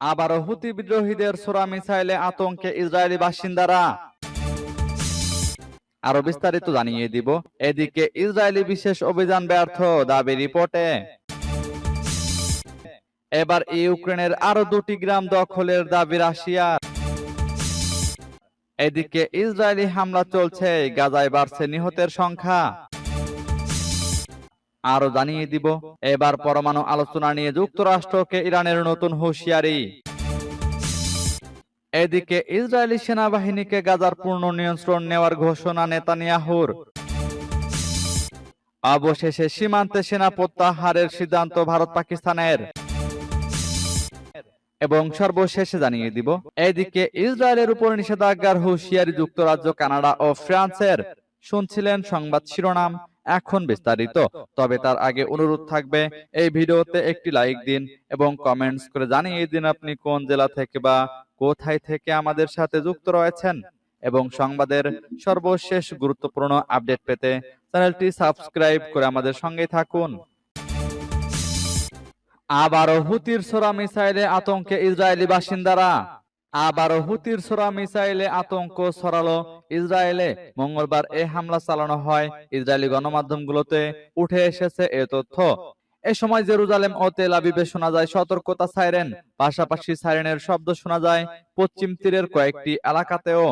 আবারও হুতি বিদ্রোহীদের সোরা মিসাইলে আতঙ্কে ইসরায়েলি বাসিন্দারা। আরও বিস্তারিত জানিয়ে দিব, এদিকে ইসরায়েলি বিশেষ অভিযান ব্যর্থ দাবি রিপোর্টে। এবার ইউক্রেনের আরও দুটি গ্রাম দখলের দাবি রাশিয়ার এদিকে ইসরায়েলি হামলা চলছে, গাজায় বাড়ছে নিহতের সংখ্যা। আরও জানিয়ে দিব, এবার পরমাণু আলোচনা নিয়ে যুক্তরাষ্ট্রকে ইরানের নতুন হুঁশিয়ারি। এদিকে ইসরায়েলি সেনাবাহিনীকে গাজার পূর্ণ নিয়ন্ত্রণ নেওয়ার ঘোষণা নেতানিয়াহুর। অবশেষে সীমান্তে সেনা প্রত্যাহারের সিদ্ধান্ত ভারত পাকিস্তানের। এবং সর্বশেষে জানিয়ে দিব, এদিকে ইসরায়েলের উপর নিষেধাজ্ঞার হুঁশিয়ারি যুক্তরাজ্য, কানাডা ও ফ্রান্সের। শুনছিলেন সংবাদ শিরোনাম এখন বিস্তারিত। তবে তার আগে অনুরোধ থাকবে, এই ভিডিওতে একটি লাইক দিন এবং কমেন্টস করে জানিয়ে দিন আপনি কোন জেলা থেকে বা কোথায় থেকে আমাদের সাথে যুক্ত রয়েছেন। এবং সংবাদের সর্বশেষ গুরুত্বপূর্ণ আপডেট পেতে চ্যানেলটি সাবস্ক্রাইব করে আমাদের সঙ্গে থাকুন। আবারও হুতির সোরা মিসাইলে আতঙ্কে ইসরায়েলি বাসিন্দারা। আবারও হুতির সোরা মিসাইলে আতঙ্ক ছড়ালো ইসরায়েলে। মঙ্গলবার এ হামলা চালানো হয়। ইসরায়েলি গণমাধ্যমগুলোতে উঠে এসেছে এ তথ্য। এ সময় জেরুজালেম ও তেল আবিবে শোনা যায় সতর্কতা সাইরেন। পাশাপাশি সাইরেনের শব্দ শোনা যায় পশ্চিম তীরের কয়েকটি এলাকাতেও।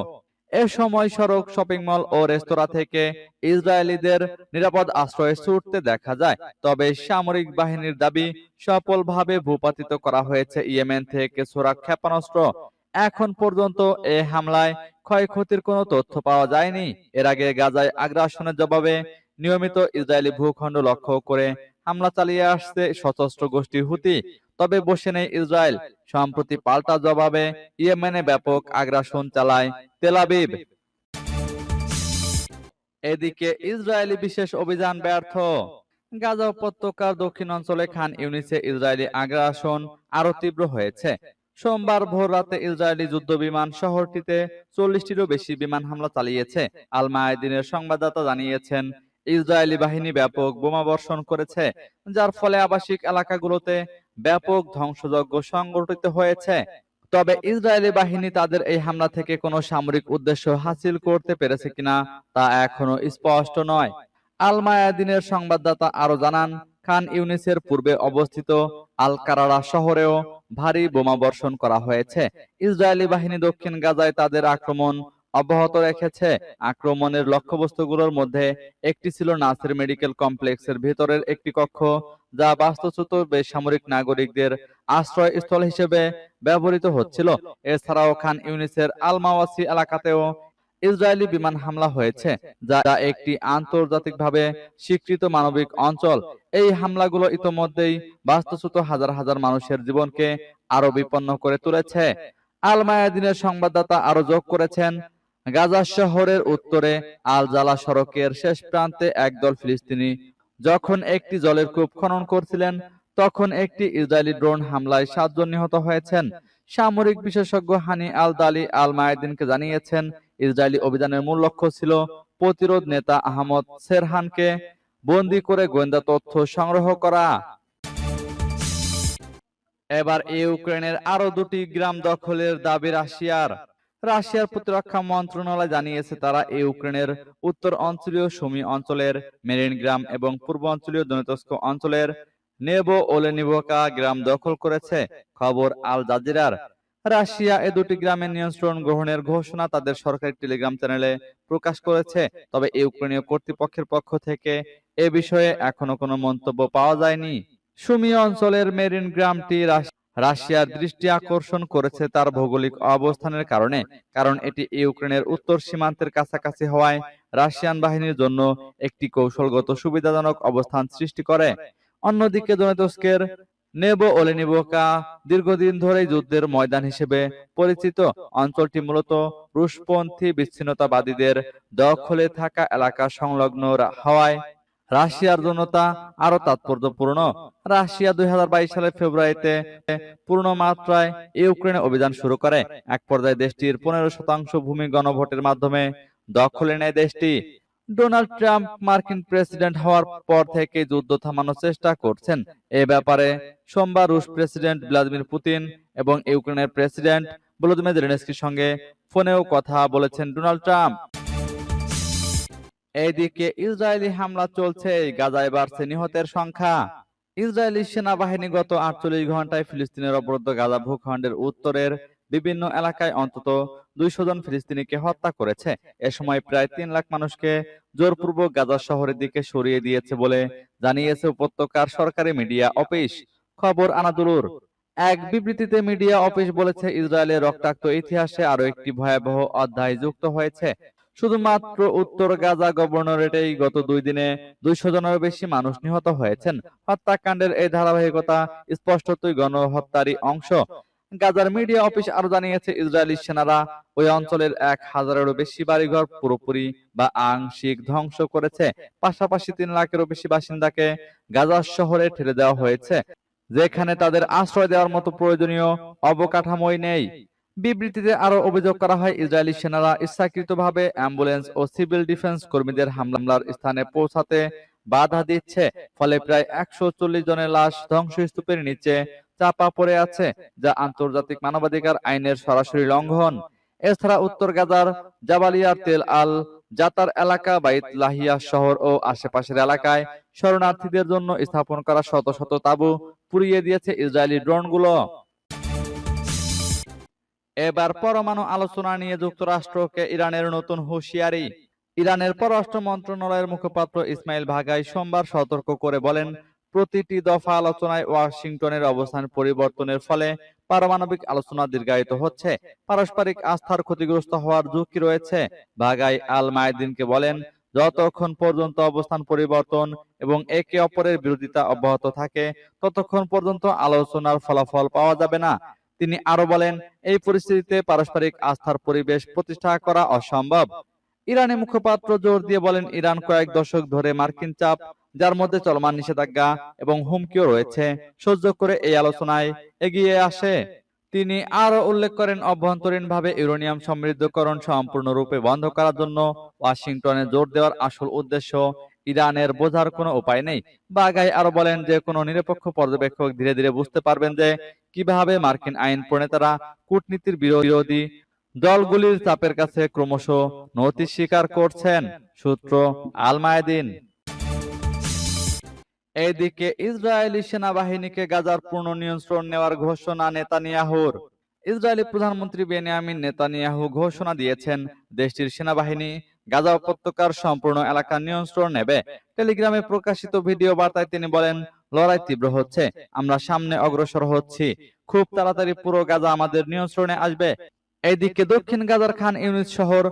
এ সময় সড়ক, শপিং মল ও রেস্তোরাঁ থেকে ইসরায়েলিদের নিরাপদ আশ্রয়ে ছুটতে দেখা যায়। তবে সামরিক বাহিনীর দাবি সফলভাবে ভূপাতিত করা হয়েছে। ইয়েমেন থেকে ছোড়া ক্ষেপণাস্ত্র এখন পর্যন্ত এ হামলায় ক্ষয়ক্ষতির কোনো তথ্য পাওয়া যায়নি। এর আগে গাজায় আগ্রাসনের জবাবে নিয়মিত ইসরায়েলি ভূখণ্ড লক্ষ্য করে হামলা চালিয়ে আসছে সশস্ত্র গোষ্ঠী হুতি। তবে বসে নেই ইসরায়েল। সম্প্রতি পাল্টা জবাবে ইয়েমেনে ব্যাপক আগ্রাসন চালায় তেলাবিব এদিকে ইসরায়েলি বিশেষ অভিযান ব্যর্থ। গাজা উপত্যকার দক্ষিণ অঞ্চলে খান ইউনিসে ইসরায়েলি আগ্রাসন আরও তীব্র হয়েছে। সোমবার ভোর রাতে ইসরায়েলি যুদ্ধ বিমান শহরটিতে চল্লিশটিরও বেশি বিমান হামলা চালিয়েছে। আল মায়াদিনের সংবাদদাতা জানিয়েছেন, ইসরায়েলি বাহিনী ব্যাপক বোমাবর্ষণ করেছে, যার ফলে আবাসিক এলাকাগুলোতে ব্যাপক ধ্বংসযজ্ঞ সংগঠিত হয়েছে। তবে ইসরায়েলি বাহিনী তাদের এই হামলা থেকে কোনো সামরিক উদ্দেশ্য হাসিল করতে পেরেছে কিনা তা এখনও স্পষ্ট নয়। আল মায়াদিনের সংবাদদাতা আরও জানান, খান ইউনিসের পূর্বে অবস্থিত আল কারারা শহরেও ভারী বোমা বর্ষণ করা হয়েছে। ইসরায়েলি বাহিনী দক্ষিণ গাজায় তাদের আক্রমণ অব্যাহত রেখেছে। আক্রমণের লক্ষ্যবস্তুগুলোর মধ্যে একটি ছিল নাসির মেডিকেল কমপ্লেক্সের ভিতরের একটি কক্ষ যা বাস্তুচ্যুত বেসামরিক নাগরিকদের আশ্রয়স্থল হিসেবে ব্যবহৃত হচ্ছিল। এছাড়াও খান ইউনিসের আলমাওয়াসি এলাকাতেও ইসরায়েলি বিমান হামলা হয়েছে যা একটি আন্তর্জাতিকভাবে স্বীকৃত মানবিক অঞ্চল। এই হামলাগুলো ইতোমধ্যেই বাস্তুচ্যুত হাজার হাজার মানুষের জীবনকে আরও বিপন্ন করে তুলেছে। আল মায়াদিনের সংবাদদাতা আরও যোগ করেছেন গাজা শহরের উত্তরে আল জালা সড়কের শেষ প্রান্তে একদল ফিলিস্তিনি যখন একটি জলের কূপ খনন করছিলেন তখন একটি ইসরায়েলি ড্রোন হামলায় সাতজন নিহত হয়েছেন। সামরিক বিশেষজ্ঞ হানি আল দালি আল মায়াদিনকে জানিয়েছেন ইসরায়েলি অভিযানের মূল লক্ষ্য ছিল প্রতিরোধ নেতা আহমদ সেরহানকে বন্দী করে গোয়েন্দা তথ্য সংগ্রহ করা। এবার ইউক্রেনের আরও দুটি গ্রাম দখলের দাবি রাশিয়ার। রাশিয়ার প্রতিরক্ষা মন্ত্রণালয় জানিয়েছে তারা ইউক্রেনের উত্তর অঞ্চলীয় সুমি অঞ্চলের মেরিন গ্রাম এবং পূর্ব অঞ্চলীয় দনেতস্ক অঞ্চলের নেব ওলেনিভোকা গ্রাম দখল করেছে। খবর আল জাজিরার। রাশিয়া এ দুটি গ্রামের নিয়ন্ত্রণ গ্রহণের ঘোষণা তাদের সরকারি টেলিগ্রাম চ্যানেলে প্রকাশ করেছে। তবে ইউক্রেনীয় কর্তৃপক্ষের পক্ষ থেকে এ বিষয়ে এখনও কোনো মন্তব্য পাওয়া যায়নি। সুমি অঞ্চলের মেরিন গ্রামটি রাশিয়ার দৃষ্টি আকর্ষণ করেছে তার ভৌগোলিক অবস্থানের কারণে, কারণ এটি ইউক্রেনের উত্তর সীমান্তের কাছাকাছি হওয়ায় রাশিয়ান বাহিনীর জন্য একটি কৌশলগত সুবিধাজনক অবস্থান সৃষ্টি করে। অন্যদিকে দনেতস্কের নেব ওলেনিবোকা দীর্ঘদিন ধরেই যুদ্ধের ময়দান হিসেবে পরিচিত অঞ্চলটি মূলত রুশপন্থী বিচ্ছিন্নতাবাদীদের দখলে থাকা এলাকা সংলগ্ন হওয়ায়। রাশিয়ার জনতা আরও তাৎপর্যপূর্ণ। রাশিয়া দুই হাজার বাইশ সালের ফেব্রুয়ারিতে পূর্ণ মাত্রায় ইউক্রেনে অভিযান শুরু করে। এক পর্যায়ে দেশটির পনেরো শতাংশ ভূমি গণভোটের মাধ্যমে দখলে নেয় দেশটি। ডোনাল্ড ট্রাম্প মার্কিন প্রেসিডেন্ট হওয়ার পর থেকে যুদ্ধ থামানোর চেষ্টা করছেন। এ ব্যাপারে সোমবার রুশ প্রেসিডেন্ট ভ্লাদিমির পুতিন এবং ইউক্রেনের প্রেসিডেন্ট ভলোদিমির জেলেনস্কির সঙ্গে ফোনেও কথা বলেছেন ডোনাল্ড ট্রাম্প। এইদিকে ইসরায়েলি হামলা চলছে, গাজায় বাড়ছে নিহতের সংখ্যা। ইসরায়েলি সেনাবাহিনী গত আটচল্লিশ ঘন্টায় ফিলিস্তিনের অবরুদ্ধ গাজা ভূখণ্ডের উত্তরের বিভিন্ন এলাকায় অন্তত দুইশো জন ফিলিস্তিনিকে হত্যা করেছে। এ সময় প্রায় তিন লাখ মানুষকে জোরপূর্বক গাজা শহরের দিকে সরিয়ে দিয়েছে বলে জানিয়েছে উপত্যকার সরকারি মিডিয়া অফিস। খবর আনাদুলুর। এক বিবৃতিতে মিডিয়া অফিস বলেছে, ইসরায়েলের রক্তাক্ত ইতিহাসে আরও একটি ভয়াবহ অধ্যায় যুক্ত হয়েছে। শুধুমাত্র উত্তর গাজা গভর্নরেটেই গত দুই দিনে দুইশো জনেরও বেশি মানুষ নিহত হয়েছেন। হত্যাকাণ্ডের এই ধারাবাহিকতা স্পষ্টতই গণহত্যারই অংশ। গাজার মিডিয়া অফিস আরও জানিয়েছে, ইসরায়েলি সেনারা ওই অঞ্চলের এক হাজারেরও বেশি বাড়িঘর পুরোপুরি বা আংশিক ধ্বংস করেছে। পাশাপাশি তিন লাখেরও বেশি বাসিন্দাকে গাজা শহরে ঠেলে দেওয়া হয়েছে, যেখানে তাদের আশ্রয় দেওয়ার মতো প্রয়োজনীয় অবকাঠামোই নেই। বিবৃতিতে আরও অভিযোগ করা হয়, ইসরায়েলি সেনারা ইচ্ছাকৃতভাবে অ্যাম্বুলেন্স ও সিভিল ডিফেন্স কর্মীদের হামলার স্থানে পৌঁছাতে বাধা দিচ্ছে, ফলে প্রায় একশো চল্লিশ জনের লাশ ধ্বংসস্তূপের নিচে চাপা পড়ে আছে, যা আন্তর্জাতিক মানবাধিকার আইনের সরাসরি লঙ্ঘন। এছাড়া উত্তর গাজার জাবালিয়ার তেল আল জাতার এলাকা, বাইত লাহিয়া শহর ও আশেপাশের এলাকায় শরণার্থীদের জন্য স্থাপন করা শত শত তাঁবু পুড়িয়ে দিয়েছে ইসরায়েলি ড্রোনগুলো। এবার পরমাণু আলোচনা নিয়ে যুক্তরাষ্ট্রকে ইরানের নতুন হুঁশিয়ারি। ইরানের পররাষ্ট্র মন্ত্রণালয়ের মুখপাত্র ইসমাইল ভাগাই সোমবার সতর্ক করে বলেন, প্রতিটি দফা আলোচনায় ওয়াশিংটনের অবস্থান পরিবর্তনের ফলে পারমাণবিক আলোচনা দীর্ঘায়িত হচ্ছে। পারস্পরিক আস্থার ক্ষতিগ্রস্ত হওয়ার ঝুঁকি রয়েছে। ভাগাই আল মায়দিনকে বলেন, যতক্ষণ পর্যন্ত অবস্থান পরিবর্তন এবং একে অপরের বিরোধিতা অব্যাহত থাকে, ততক্ষণ পর্যন্ত আলোচনার ফলাফল পাওয়া যাবে না। তিনি আরও বলেন, এই পরিস্থিতিতে পারস্পরিক আস্থার পরিবেশ প্রতিষ্ঠা করা অসম্ভব। ইরানি মুখপাত্র জোর দিয়ে বলেন, ইরান কয়েক দশক ধরে মার্কিন চাপ, যার মধ্যে চলমান নিষেধাজ্ঞা এবং হুমকিও রয়েছে, সহ্য করে এই আলোচনায় এগিয়ে আসে। তিনি আরও উল্লেখ করেন, অভ্যন্তরীণভাবে ইউরেনিয়াম সমৃদ্ধকরণ সম্পূর্ণরূপে বন্ধ করার জন্য ওয়াশিংটনে জোর দেওয়ার আসল উদ্দেশ্য ইরানের বোঝার কোনো উপায় নেই। বাগাই আরও বলেন যে, কোনো নিরপেক্ষ পর্যবেক্ষক ধীরে ধীরে বুঝতে পারবেন যে, কীভাবে মার্কিন আইন প্রণেতারা কূটনীতির বিরোধী দলগুলির চাপের কাছে ক্রমশ নতি স্বীকার করছেন সূত্র আল মায়াদিন এদিকে ইসরায়েলি সেনাবাহিনীকে গাজার পূর্ণ নিয়ন্ত্রণ নেওয়ার ঘোষণা নেতানিয়াহুর। ইসরায়েলি প্রধানমন্ত্রী বেনিয়ামিন নেতানিয়াহু ঘোষণা দিয়েছেন, দেশটির সেনাবাহিনী গাজা উপত্যকার সম্পূর্ণ এলাকা নিয়ন্ত্রণ নেবে। টেলিগ্রামে প্রকাশিত ভিডিও বার্তায় তিনি বলেন, লড়াই তীব্র হচ্ছে, আমরা সামনে অগ্রসর হচ্ছি। খুব তাড়াতাড়ি পুরো গাজা আমাদের নিয়ন্ত্রণে আসবে। এদিকে দক্ষিণ গাজার খান ইউনিট শহর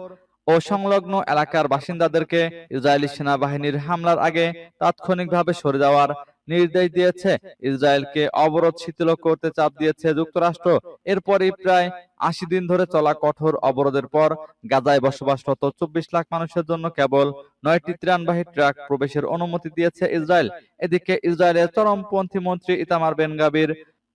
ও সংলগ্ন এলাকার বাসিন্দাদেরকে ইসরায়েলি সেনাবাহিনীর হামলার আগে তাৎক্ষণিকভাবে সরে যাওয়ার নির্দেশ দিয়েছে। ইসরায়েলকে অবরোধ শিথিল করতে চাপ দিয়েছে যুক্তরাষ্ট্র। এরপরই প্রায় আশি দিন ধরে চলা কঠোর অবরোধের পর গাজায় বসবাসরত চব্বিশ লাখ মানুষের জন্য কেবল নয়টি ত্রাণবাহী ট্রাক প্রবেশের অনুমতি দিয়েছে ইসরায়েল। এদিকে ইসরায়েলের চরমপন্থী মন্ত্রী ইতামার বেনগাবির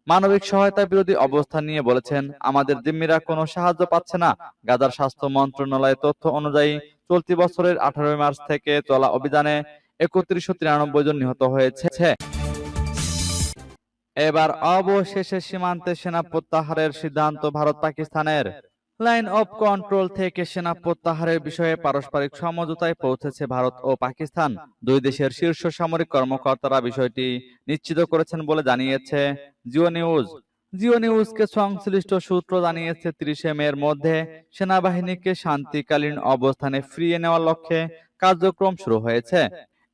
মানবিক সহায়তা বিরোধী অবস্থান নিয়ে বলেছেন, আমাদের জিম্মিরা কোনো সাহায্য পাচ্ছে না। গাজার স্বাস্থ্য মন্ত্রণালয়ের তথ্য অনুযায়ী চলতি বছরের আঠারোই মার্চ থেকে চলা অভিযানে একত্রিশশো তিরানব্বই জন নিহত হয়েছে। এবার অবশেষে সীমান্তে সেনা প্রত্যাহারের সিদ্ধান্ত ভারত পাকিস্তানের লাইন অফ কন্ট্রোল থেকে সেনা প্রত্যাহারের বিষয়ে পারস্পরিক সমঝোতায় পৌঁছেছে ভারত ও পাকিস্তান। দুই দেশের শীর্ষ সামরিক কর্মকর্তারা বিষয়টি নিশ্চিত করেছেন বলে জানিয়েছে জিও নিউজ। জিও নিউজকে সংশ্লিষ্ট সূত্র জানিয়েছে, ত্রিশে মের মধ্যে সেনাবাহিনীকে শান্তিকালীন অবস্থানে ফিরিয়ে নেওয়ার লক্ষ্যে কার্যক্রম শুরু হয়েছে।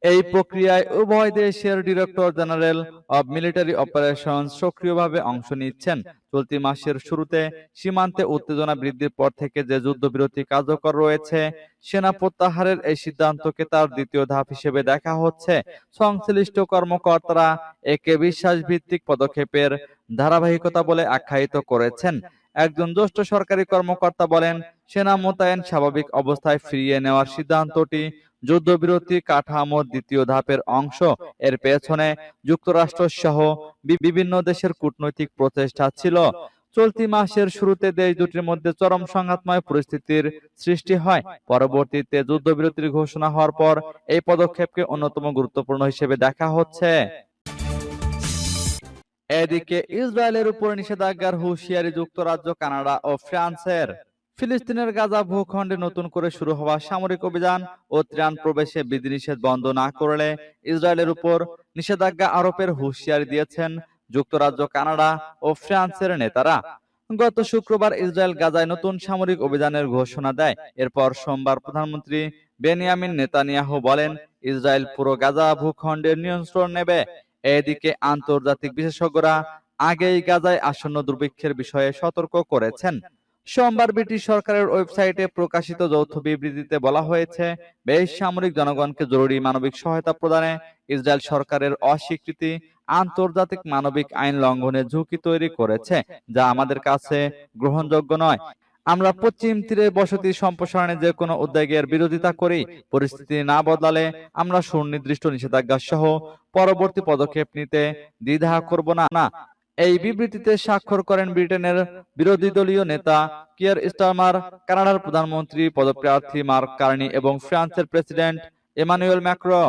এই প্রক্রিয়ায় উভয় দেশের director general of military operation সক্রিয়ভাবে অংশ নিচ্ছেন। চলতি মাসের শুরুতে সীমান্তে উত্তেজনা বৃদ্ধির পর থেকে যে যুদ্ধবিরতি কার্যকর রয়েছে, সেনা প্রত্যাহারের এই সিদ্ধান্তকে তার দ্বিতীয় ধাপ হিসেবে দেখা হচ্ছে। সংশ্লিষ্ট কর্মকর্তারা একে বিশ্বাস ভিত্তিক পদক্ষেপের ধারাবাহিকতা বলে আখ্যায়িত করেছেন। একজন জ্যেষ্ঠ সরকারি কর্মকর্তা বলেন, সেনা মোতায়েন স্বাভাবিক অবস্থায় ফিরিয়ে নেওয়ার সিদ্ধান্তটি যুদ্ধবিরতি কাঠামোর দ্বিতীয় ধাপের অংশ। এর পেছনে যুক্তরাষ্ট্র সহ বিভিন্ন দেশের কূটনৈতিক প্রচেষ্টা ছিল। চলতি মাসের শুরুতে দেশ দুটির মধ্যে চরম সংঘাতময় পরিস্থিতির সৃষ্টি হয়। পরবর্তীতে যুদ্ধবিরতির ঘোষণা হওয়ার পর এই পদক্ষেপকে অন্যতম গুরুত্বপূর্ণ হিসেবে দেখা হচ্ছে। এদিকে ইসরায়েলের উপর নিষেধাজ্ঞার হুঁশিয়ারি যুক্তরাজ্য, কানাডা ও ফ্রান্সের। ফিলিস্তিনের গাজা ভূখণ্ডে নতুন করে শুরু হওয়া সামরিক অভিযান ও ত্রাণ প্রবেশে বিধিনিষেধ বন্ধ না করলে ইসরায়েলের উপর নিষেধাজ্ঞা আরোপের হুঁশিয়ারি দিয়েছেন যুক্তরাজ্য, কানাডা ও ফ্রান্সের নেতারা। গত শুক্রবার ইসরায়েল গাজায় নতুন সামরিক অভিযানের ঘোষণা দেয়। এরপর সোমবার প্রধানমন্ত্রী বেনিয়ামিন নেতানিয়াহু বলেন, ইসরায়েল পুরো গাজা ভূখণ্ডের নিয়ন্ত্রণ নেবে। এদিকে আন্তর্জাতিক বিশেষজ্ঞরা আগেই গাজায় আসন্ন দুর্ভিক্ষের বিষয়ে সতর্ক করেছেন। সোমবার ব্রিটিশ সরকারের ওয়েবসাইটে প্রকাশিত যৌথ বিবৃতিতে বলা হয়েছে বেসামরিক জনগণকে জরুরি মানবিক সহায়তা প্রদানে ইসরায়েল সরকারের অস্বীকৃতি আন্তর্জাতিক মানবিক আইন লঙ্ঘনের ঝুঁকি তৈরি করেছে, যা আমাদের কাছে গ্রহণযোগ্য নয়। আমরা পশ্চিম তীরে বসতি সম্প্রসারণে যে কোনো উদ্যোগের বিরোধিতা করি, পরিস্থিতি না বদলালে আমরা সুনির্দিষ্ট নিষেধাজ্ঞা সহ পরবর্তী পদক্ষেপ নিতে দ্বিধা করব না না। এই বিবৃতিতে স্বাক্ষর করেন ব্রিটেনের বিরোধী দলীয় নেতা কিয়ার স্টারমার, কানাডার প্রধানমন্ত্রী, পদপ্রার্থী মার্ক কার্নি এবং ফ্রান্সের প্রেসিডেন্ট এমানুয়েল ম্যাক্রো।